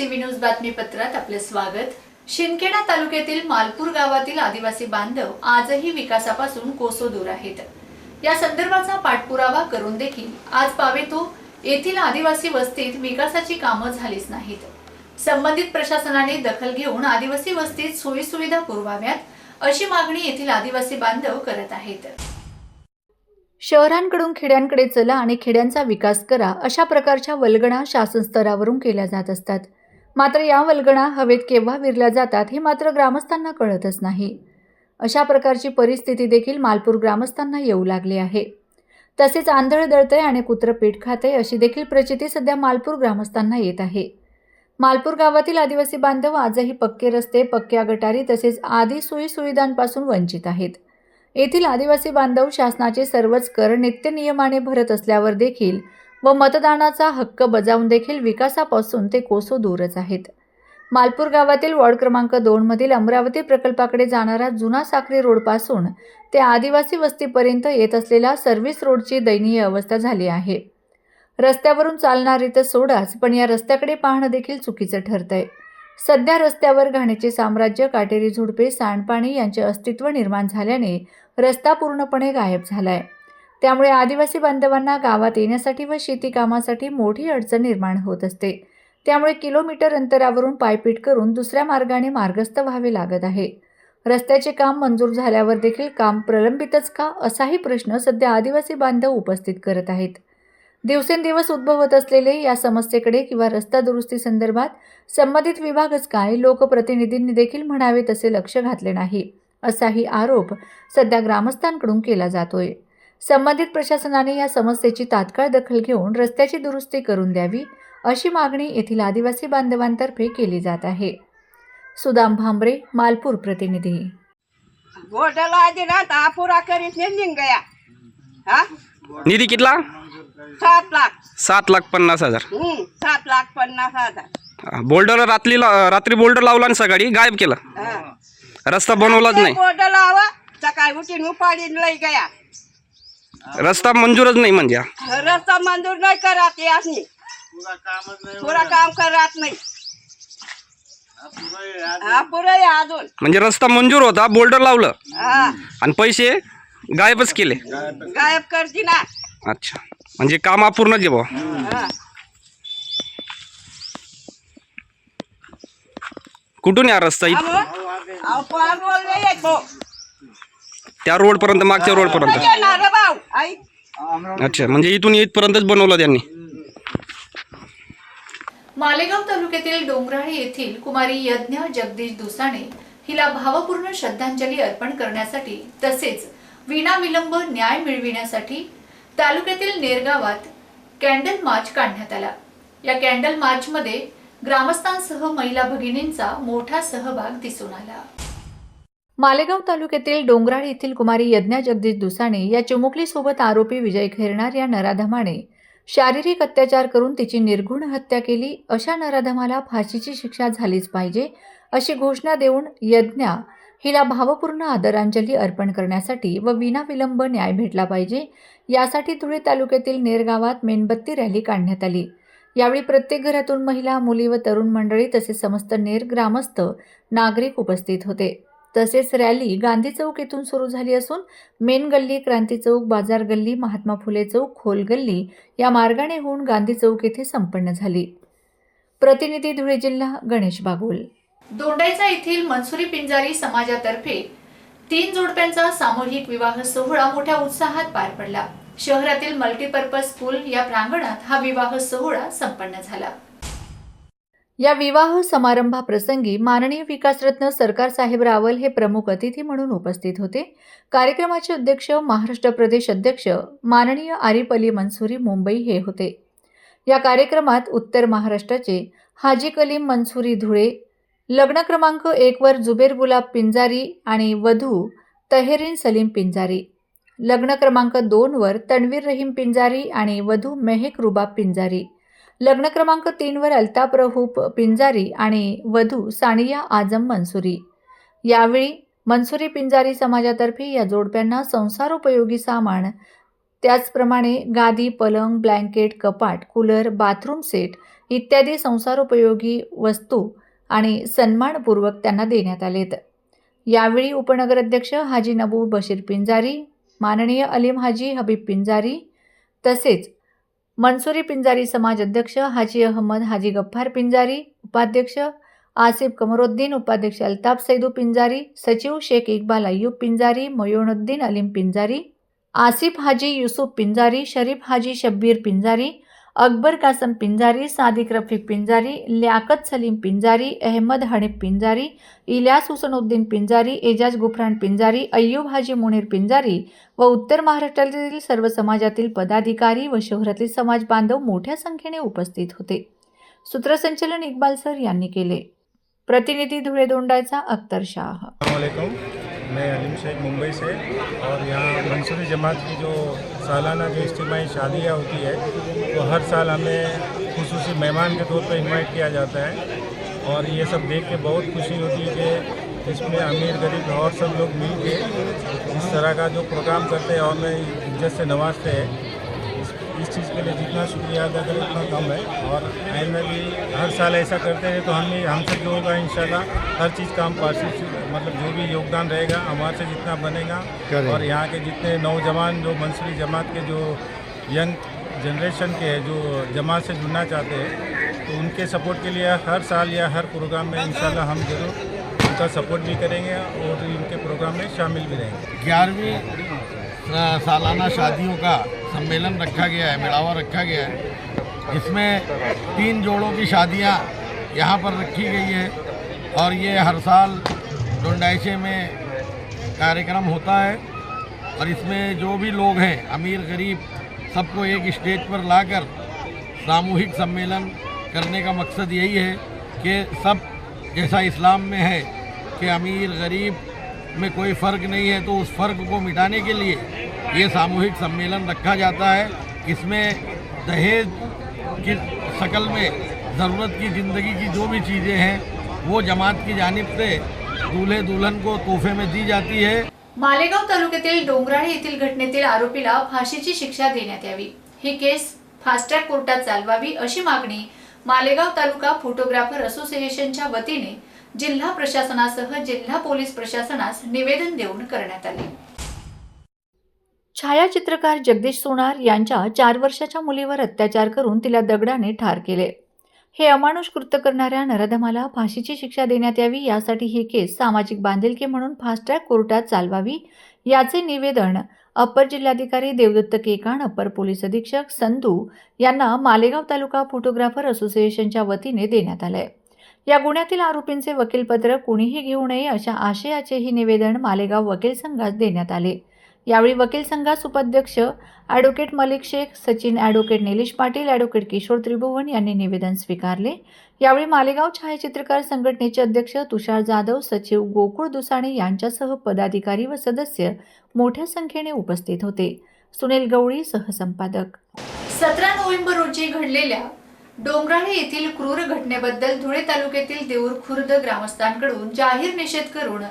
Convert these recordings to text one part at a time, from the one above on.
TV news बातमीपत्रात आपले स्वागत. शिंदखेडा तालुक्यातील मालपूर गावातील आदिवासी बांधव आजही विकासापासून कोसो दूर आहेत. या संदर्भाचा पाठपुरावा करून देखील आज पावेतो येथील आदिवासी वस्तीत विकासाची कामं झालीच नाहीत. संबंधित प्रशासनाने दखल घेऊन आदिवासी वस्तीत सोयीसुविधा पुरवाव्यात अशी मागणी येथील आदिवासी बांधव करत आहेत. शहरांकडून खेड्यांकडे चला आणि खेड्यांचा विकास करा अशा प्रकारच्या वल्गणा शासन स्तरावरून केल्या जात असतात. मात्र या वल्गणा हवेत केव्हा विरल्या जातात हे मात्र ग्रामस्थांना कळतच नाही. अशा प्रकारची परिस्थिती देखील मालपूर ग्रामस्थांना येऊ लागली आहे. तसेच आंधळ दळतंय आणि कुत्र पीठ खाते अशी देखील प्रचिती सध्या मालपूर ग्रामस्थांना येत आहे. मालपूर गावातील आदिवासी बांधव आजही पक्के रस्ते पक्क्या गटारी तसेच आदी सोयी सुविधांपासून वंचित आहेत. येथील आदिवासी बांधव शासनाचे सर्वच कर नित्यनियमाने भरत असल्यावर देखील व मतदानाचा हक्क बजावून देखील विकासापासून ते कोसो दूरच आहेत. मालपूर गावातील वॉर्ड क्रमांक दोनमधील अमरावती प्रकल्पाकडे जाणारा जुना साखरी रोडपासून ते आदिवासी वस्तीपर्यंत येत असलेल्या सर्व्हिस रोडची दयनीय अवस्था झाली आहे. रस्त्यावरून चालणारी तर सोडाच पण या रस्त्याकडे पाहणं देखील चुकीचं ठरतंय. सध्या रस्त्यावर घाण्याचे साम्राज्य काटेरी झुडपे सांडपाणी यांचे अस्तित्व निर्माण झाल्याने रस्ता पूर्णपणे गायब झालाय. त्यामुळे आदिवासी बांधवांना गावात येण्यासाठी व शेती कामासाठी मोठी अडचण निर्माण होत असते. त्यामुळे किलोमीटर अंतरावरून पायपीट करून दुसऱ्या मार्गाने मार्गस्थ व्हावे लागत आहे. रस्त्याचे काम मंजूर झाल्यावर देखील काम प्रलंबितच का असाही प्रश्न सध्या आदिवासी बांधव उपस्थित करत आहेत. दिवसेंदिवस उद्भवत असलेले या समस्येकडे किंवा रस्ता दुरुस्ती संदर्भात संबंधित विभागच काय लोकप्रतिनिधींनी देखील म्हणावे तसे लक्ष घातले नाही असाही आरोप सध्या ग्रामस्थांकडून केला जातोय. संबंधित प्रशासनाने या समस्येची तात्काळ दखल घेऊन रस्त्याची दुरुस्ती करून द्यावी अशी मागणी येथील आदिवासी बांधवांतर्फे केली जात आहे. सुदाम भांबरे मालपूर प्रतिनिधी. हा निधी कितला? सात लाख. सात लाख पन्नास हजार. सात लाख पन्नास हजार. बोल्डर रात्री रात्री बोल्डर लावला आणि सकाळी गायब केला. रस्ता बनवलाच नाही. गोट लावा सकाळी उठीन उपाडी लई गया. रस्ता मंजूरच नाही म्हणजे. रस्ता मंजूर नाही करत यासनी पुरा काम करत नाही. हा पुरं आहे अजून. म्हणजे रस्ता मंजूर होता बोल्डर लावलं. हा. आणि पैसे गायबच केले. गायब करती ना. अच्छा. म्हणजे काम अपूर्ण जे हा. कुठून या रस्ता? अहो, पार बोलले भाऊ. त्या रोड पर्यंत मागच्या रोड पर्यंत नाही येणार रे भाऊ आई. अच्छा म्हणजे इथून इथपर्यंतच बनवलं त्यांनी. मालेगाव तालुक्यातील डोंगराळे येथील कुमारी यज्ञ जगदीश दुसाणे हिला भावपूर्ण श्रद्धांजली अर्पण करण्यासाठी तसेच विनाविलंब न्याय मिळविण्यासाठी तालुक्यातील नेरगावात कॅन्डल मार्च काढण्यात आला. या कॅन्डल मार्चमध्ये ग्रामस्थांसह महिला भगिनींचा मोठा सहभाग दिसून आला. मालेगाव तालुक्यातील डोंगराळ येथील कुमारी यज्ञा जगदीश दुसाणे या चिमुकलीसोबत आरोपी विजय खैरनार या नराधमाने शारीरिक अत्याचार करून तिची निर्घुण हत्या केली. अशा नराधमाला फाशीची शिक्षा झालीच पाहिजे अशी घोषणा देऊन यज्ञा हिला भावपूर्ण आदरांजली अर्पण करण्यासाठी व विनाविलंब न्याय भेटला पाहिजे यासाठी धुळे तालुक्यातील नेर गावात मेणबत्ती रॅली काढण्यात आली. यावेळी प्रत्येक घरातून महिला मुली व तरुण मंडळी तसेच समस्त नेर ग्रामस्थ नागरिक उपस्थित होते. तसेच रॅली गांधी चौक येथून सुरू झाली असून मेन गल्ली क्रांती चौक बाजार गल्ली महात्मा फुले चौक खोल गल्ली या मार्गाने होऊन गांधी चौक येथे संपन्न झाली. प्रतिनिधी धुळे जिल्हा गणेश बागुल दोंडाईचा येथील मनसुरी पिंजारी समाजातर्फे तीन जोडप्यांचा सामूहिक विवाह सोहळा मोठ्या उत्साहात पार पडला. शहरातील मल्टीपर्पज स्कूल या प्रांगणात हा विवाह सोहळा संपन्न झाला. या विवाह समारंभाप्रसंगी माननीय विकासरत्न सरकार साहेब रावल हे प्रमुख अतिथी म्हणून उपस्थित होते. कार्यक्रमाचे अध्यक्ष महाराष्ट्र प्रदेश अध्यक्ष माननीय आरिफ अली मंसुरी मुंबई हे होते. या कार्यक्रमात उत्तर महाराष्ट्राचे हाजी कलीम मंसुरी धुळे लग्न क्रमांक एकवर जुबेर गुलाब पिंजारी आणि वधू तहेरीन सलीम पिंजारी. लग्न क्रमांक दोनवर तणवीर रहीम पिंजारी आणि वधू मेहेक रुबाब पिंजारी. लग्न क्रमांक तीनवर अल्ताफ रहूप पिंजारी आणि वधू सानिया आजम मंसुरी यावेळी मनसुरी पिंजारी समाजातर्फे या जोडप्यांना संसारोपयोगी सामान त्याचप्रमाणे गादी पलंग ब्लँकेट कपाट कूलर बाथरूम सेट इत्यादी संसारोपयोगी वस्तू आणि सन्मानपूर्वक त्यांना देण्यात आलेत. यावेळी उपनगराध्यक्ष हाजी नबू बशीर पिंजारी माननीय अलीम हाजी हबीब पिंजारी तसेच मनसुरी पिंजारी समाज अध्यक्ष हाजी अहमद हाजी गफ्फार पिंजारी उपाध्यक्ष आसिफ कमरुद्दीन उपाध्यक्ष अल्ताफ सैदू पिंजारी सचिव शेख इक्बाल अय्यूब पिंजारी मयोनुद्दीन अलीम पिंजारी आसिफ हाजी युसुफ पिंजारी शरीफ हाजी शब्बीर पिंजारी अकबर कासम पिंजारी सादिक रफीक पिंजारी लियाकत सलीम पिंजारी अहमद हनीफ पिंजारी इलियास हुसनुद्दीन पिंजारी एजाज गुफरान पिंजारी अय्यूब हाजी मुनीर पिंजारी व उत्तर महाराष्ट्रातील सर्व समाजातील पदाधिकारी व शहरातील समाज बांधव मोठ्या संख्येने उपस्थित होते. सूत्रसंचलन इक्बाल सर यांनी केले. प्रतिनिधी धुळे दोंडाचा अख्तर शाह. मैं अलीम शेख मुंबई से और यहाँ मंसूरी जमात की जो सालाना जो इज्तमी शादियाँ होती है तो हर साल हमें खसूस मेहमान के तौर पर इन्वाइट किया जाता है। और ये सब देख के बहुत खुशी होती है कि इसमें अमीर, गरीब और सब लोग मिल के इस तरह का जो प्रोग्राम करते हैं और मैं इज़्ज़त से नवाजते हैं। चीज़ के लिए जितना शुक्रिया अदा करें उतना कम है। और आइंदा भी हर साल ऐसा करते हैं तो हमें हमसे जो होगा इंशाल्लाह हर चीज़ का हम पार्टिस मतलब जो भी योगदान रहेगा हमारे से जितना बनेगा। और यहाँ के जितने नौजवान जो मंसूरी जमात के जो यंग जनरेशन के हैं जो जमात से जुड़ना चाहते हैं तो उनके सपोर्ट के लिए हर साल या हर प्रोग्राम में इंशाल्लाह हम ज़रूर उनका सपोर्ट भी करेंगे और इनके प्रोग्राम में शामिल भी रहेंगे। ग्यारहवीं सालाना शादियों का सम्मेलन रखा गया है मेड़ावा रखा गया है। इसमें तीन जोड़ों की शादियाँ यहाँ पर रखी गई है और ये हर साल डोंडाइशे में कार्यक्रम होता है और इसमें जो भी लोग हैं, अमीर, गरीब, सबको एक स्टेज पर लाकर सामूहिक सम्मेलन करने का मकसद यही है कि सब जैसा इस्लाम में है कि अमीर, गरीब में कोई फ़र्क नहीं है तो उस फ़र्क को मिटाने के लिए ये सामूहिक सम्मेलन रखा जाता है इसमें दहेज की शक्ल में ज़रूरत की ज़िंदगी की जो भी चीज़ें हैं वो जमात की जानब से दूल्हे दुल्हन को तोहफे में दी जाती है। मालेगाव तालुक्यातील डोंगराळे येथील घटनेतील आरोपीला फाशीची शिक्षा देण्यात यावी. ही केस फास्ट्रॅक कोर्टात चालवावी अशी मागणी मालेगाव तालुका फोटोग्राफर असोसिएशनच्या वतीने जिल्हा प्रशासनासह जिल्हा पोलीस प्रशासनास निवेदन देऊन करण्यात आले. छायाचित्रकार जगदीश सोनार यांच्या चार वर्षाच्या मुलीवर अत्याचार करून तिला दगडाने ठार केले. हे अमानुष कृत्य करणाऱ्या नरधमाला फाशीची शिक्षा देण्यात यावी यासाठी ही केस सामाजिक बांधिलकी म्हणून फास्ट्रॅक कोर्टात चालवावी याचे निवेदन अप्पर जिल्हाधिकारी देवदत्त केकाण अप्पर पोलीस अधीक्षक संधू यांना मालेगाव तालुका फोटोग्राफर असोसिएशनच्या वतीने देण्यात आलंय. या गुन्ह्यातील आरोपींचे वकीलपत्र कुणीही घेऊ नये अशा आशयाचेही निवेदन मालेगाव वकील संघास देण्यात आले. यावेळी वकील संघास उपाध्यक्ष advocate Malik Shaikh Sachin advocate Nilesh Patil advocate Kishor Tribhuvan यांनी निवेदन स्वीकारले. यावेळी मालेगाव छायाचित्रकार संघटनेचे अध्यक्ष तुषार जाधव सचिव गोकुळ दुसाणे यांच्यासह पदाधिकारी व सदस्य मोठ्या संख्येने उपस्थित होते. सुनील गवळी सहसंपादक. सतरा नोव्हेंबर रोजी घडलेल्या डोंगराळे येथील क्रूर घटनेबद्दल धुळे तालुक्यातील देऊर खुर्द ग्रामस्थांकडून जाहीर निषेध करून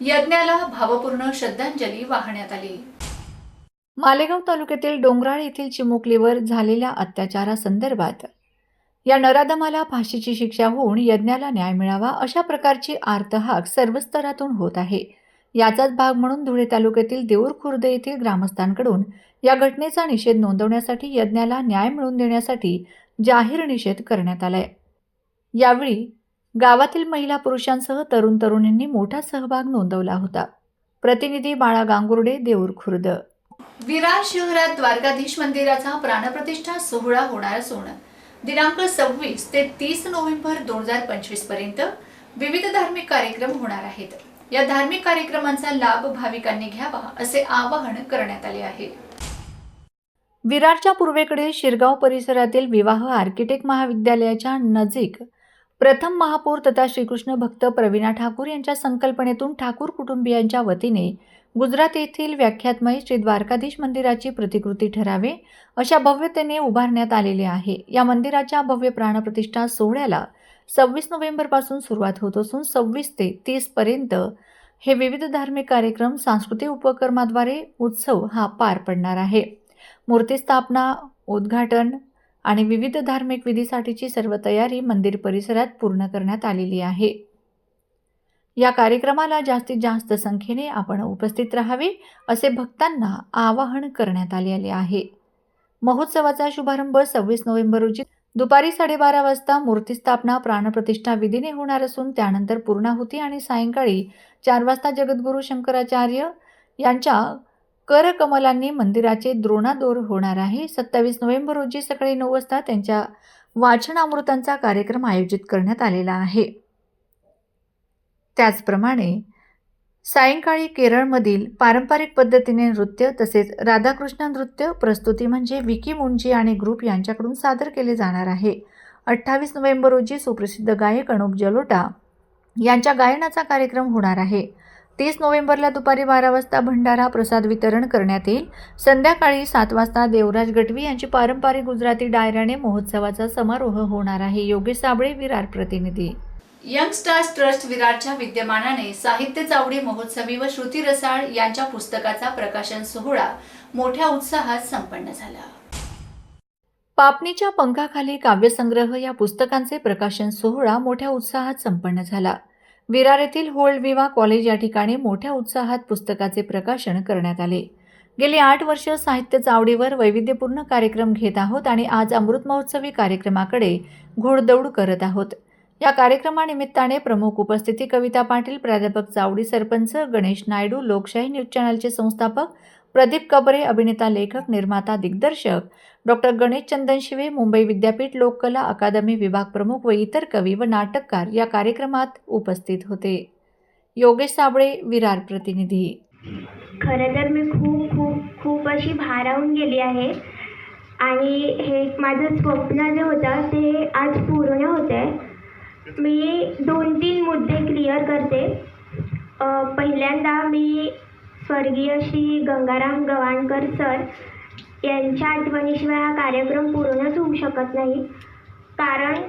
यज्ञाला भावपूर्ण श्रद्धांजली वाहण्यात आली. मालेगाव तालुक्यातील डोंगराळ येथील चिमुकलीवर झालेल्या अत्याचारासंदर्भात या नराधमाला फाशीची शिक्षा होऊन यज्ञाला न्याय मिळावा अशा प्रकारची आर्तहाक सर्व स्तरातून होत आहे. याचाच भाग म्हणून धुळे तालुक्यातील देऊर खुर्द येथील ग्रामस्थांकडून या घटनेचा निषेध नोंदवण्यासाठी यज्ञाला न्याय मिळवून देण्यासाठी जाहीर निषेध करण्यात आलाय. यावेळी गावातील महिला पुरुषांसह तरुण तरुणींनी मोठा सहभाग नोंदवला होता. प्रतिनिधी बाळा गांगुर्डे देऊर खुर्द. विरार शहरात द्वारकाधीश मंदिराचा प्राणप्रतिष्ठा सोहळा होणार असून दिनांक सव्वीस ते तीस नोव्हेंबर दोन हजार पंचवीसपर्यंत विविध धार्मिक कार्यक्रम होणार आहेत. या धार्मिक कार्यक्रमांचा लाभ भाविकांनी घ्यावा असे आवाहन करण्यात आले आहे. विरारच्या पूर्वेकडील शिरगाव परिसरातील विवाह आर्किटेक्ट महाविद्यालयाच्या नजीक प्रथम महापौर तथा श्रीकृष्ण भक्त प्रवीणा ठाकूर यांच्या संकल्पनेतून ठाकूर कुटुंबियांच्या वतीने गुजरात येथील व्याख्यातमय श्री द्वारकाधीश मंदिराची प्रतिकृती ठरावे अशा भव्यतेने उभारण्यात आलेले आहे. या मंदिराच्या भव्य प्राणप्रतिष्ठा सोहळ्याला सव्वीस नोव्हेंबरपासून सुरुवात होत असून सव्वीस ते तीसपर्यंत हे विविध धार्मिक कार्यक्रम सांस्कृतिक उपक्रमाद्वारे उत्सव हा पार पडणार आहे. मूर्तीस्थापना उद्घाटन आणि विविध धार्मिक विधीसाठीची सर्व तयारी मंदिर परिसरात पूर्ण करण्यात आलेली आहे. या कार्यक्रमाला जास्तीत जास्त संख्येने आपण उपस्थित राहावे असे भक्तांना आवाहन करण्यात आलेले आहे. महोत्सवाचा शुभारंभ सव्वीस नोव्हेंबर रोजी दुपारी साडेबारा वाजता मूर्तिस्थापना प्राणप्रतिष्ठा विधीने होणार असून त्यानंतर पूर्णाहुती आणि सायंकाळी चार वाजता जगद्गुरू शंकराचार्य यांच्या करकमलांनी मंदिराचे द्रोणादोर होणार आहे. सत्तावीस नोव्हेंबर रोजी सकाळी नऊ वाजता त्यांच्या वाचनामृतांचा कार्यक्रम आयोजित करण्यात आलेला आहे. त्याचप्रमाणे सायंकाळी केरळमधील पारंपरिक पद्धतीने नृत्य तसेच राधाकृष्ण नृत्य प्रस्तुती म्हणजे विकी मुंजी आणि ग्रुप यांच्याकडून सादर केले जाणार आहे. अठ्ठावीस नोव्हेंबर रोजी सुप्रसिद्ध गायक अनुप जलोटा यांच्या गायनाचा कार्यक्रम होणार आहे. तीस नोव्हेंबरला दुपारी बारा वाजता भंडारा प्रसाद वितरण करण्यात येईल. संध्याकाळी सात वाजता देवराज गटवी यांची पारंपरिक गुजराती डायऱ्याने महोत्सवाचा समारोह होणार आहे. योगेश साबळे विरार प्रतिनिधी. यंग स्टार्स ट्रस्ट विरारच्या विद्यमानाने साहित्य चावडी महोत्सवी व श्रुती रसाळ यांच्या पुस्तकाचा प्रकाशन सोहळा मोठ्या उत्साहात संपन्न झाला. पापणीच्या पंखाखाली काव्यसंग्रह या पुस्तकांचे प्रकाशन सोहळा मोठ्या उत्साहात संपन्न झाला. विरार येथील होल्ड विवा कॉलेज या ठिकाणी मोठ्या उत्साहात पुस्तकाचे प्रकाशन करण्यात आले. गेली आठ वर्ष साहित्य चावडीवर वैविध्यपूर्ण कार्यक्रम घेत आहोत आणि आज अमृत महोत्सवी कार्यक्रमाकडे घोडदौड करत आहोत. या कार्यक्रमानिमित्ताने प्रमुख उपस्थिती कविता पाटील प्राध्यापक चावडी सरपंच गणेश नायडू लोकशाही न्यूज चॅनलचे संस्थापक प्रदीप कबरे अभिनेता लेखक निर्माता दिग्दर्शक डॉक्टर गणेश चंदन शिवे मुंबई विद्यापीठ लोककला अकादमी विभाग प्रमुख व इतर कवी व नाटककार या कार्यक्रमात उपस्थित होते. योगेश साबळे विरार प्रतिनिधी. खरं तर मी खूप खूप खूप अशी भारावून गेली आहे. आणि हे माझं स्वप्न जे होतं ते आज पूर्ण होतं आहे मी दोन तीन मुद्दे क्लिअर करते. पहिल्यांदा मी स्वर्गीय श्री गंगाराम गवाणकर सर यांच्या आठवणीशिवाय हा कार्यक्रम पूर्णच होऊ शकत नाही. कारण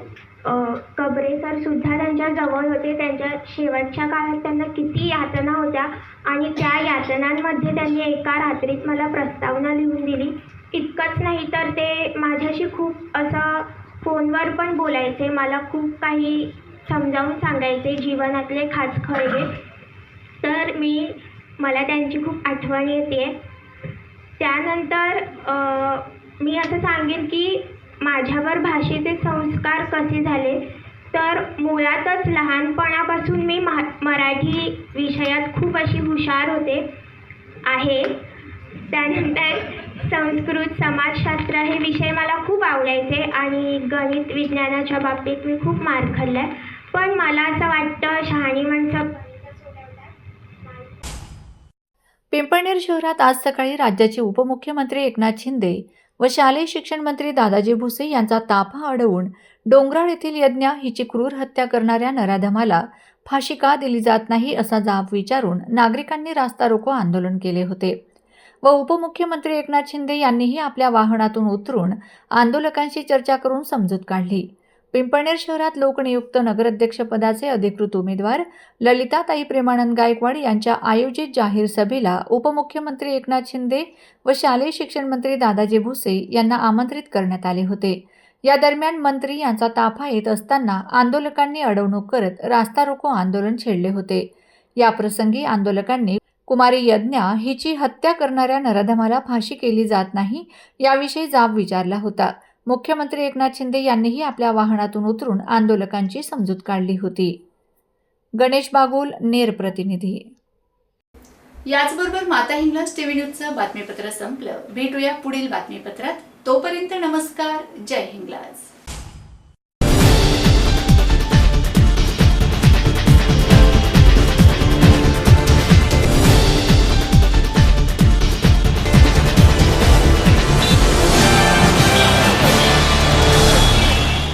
कबरे सर सुद्धा त्यांच्या जवळ होते. त्यांच्या शेवटच्या काळात त्यांना किती यातना होत्या आणि त्या यातनांमध्ये त्यांनी एका रात्रीत मला प्रस्तावना लिहून दिली. इतकंच नाही तर ते माझ्याशी खूप असं फोनवर पण बोलायचे. मला खूप काही समजावून सांगायचे. जीवनातले खास खळगे. तर मी मला त्यांची खूप आठवण येते त्यानंतर मी असं सांगेन की माझ्यावर भाषेचे संस्कार कसे झाले तर मुळातच लहानपणापासून मी महा मराठी विषयात खूप अशी हुशार होते आहे. त्यानंतर संस्कृत समाजशास्त्र हे विषय मला खूप आवडायचे आणि गणित विज्ञानाच्या बाबतीत मी खूप मार खाल्ला पण मला असं वाटतं शहाणी माणसं पिंपळनेर शहरात आज सकाळी राज्याचे उपमुख्यमंत्री एकनाथ शिंदे व शालेय शिक्षण मंत्री दादाजी भुसे यांचा ताफा अडवून डोंगराळ येथील यज्ञ हिची क्रूर हत्या करणाऱ्या नराधमाला फाशी का दिली जात नाही असा जाब विचारून नागरिकांनी रास्ता रोको आंदोलन केले होते. व उपमुख्यमंत्री एकनाथ शिंदे यांनीही आपल्या वाहनातून उतरून आंदोलकांशी चर्चा करून समजूत काढली. पिंपळनेर शहरात लोकनियुक्त नगराध्यक्षपदाचे अधिकृत उमेदवार ललिताताई प्रेमानंद गायकवाड यांच्या आयोजित जाहीर सभेला उपमुख्यमंत्री एकनाथ शिंदे व शालेय शिक्षण मंत्री दादाजी भुसे यांना आमंत्रित करण्यात आले होते. या दरम्यान मंत्री यांचा ताफा येत असताना आंदोलकांनी अडवणूक करत रास्ता रोको आंदोलन छेडले होते. या प्रसंगी आंदोलकांनी कुमारी यज्ञा हिची हत्या करणाऱ्या नराधमाला फाशी केली जात नाही याविषयी जाब विचारला होता. मुख्यमंत्री एकनाथ शिंदे यांनीही आपल्या वाहनातून उतरून आंदोलकांची समजूत काढली होती. गणेश बागुल नेर प्रतिनिधी. याचबरोबर माता हिंगलाज टीव्ही न्यूजचं बातमीपत्र संपलं. भेटूया पुढील बातमीपत्रात. तोपर्यंत नमस्कार. जय हिंगलाज.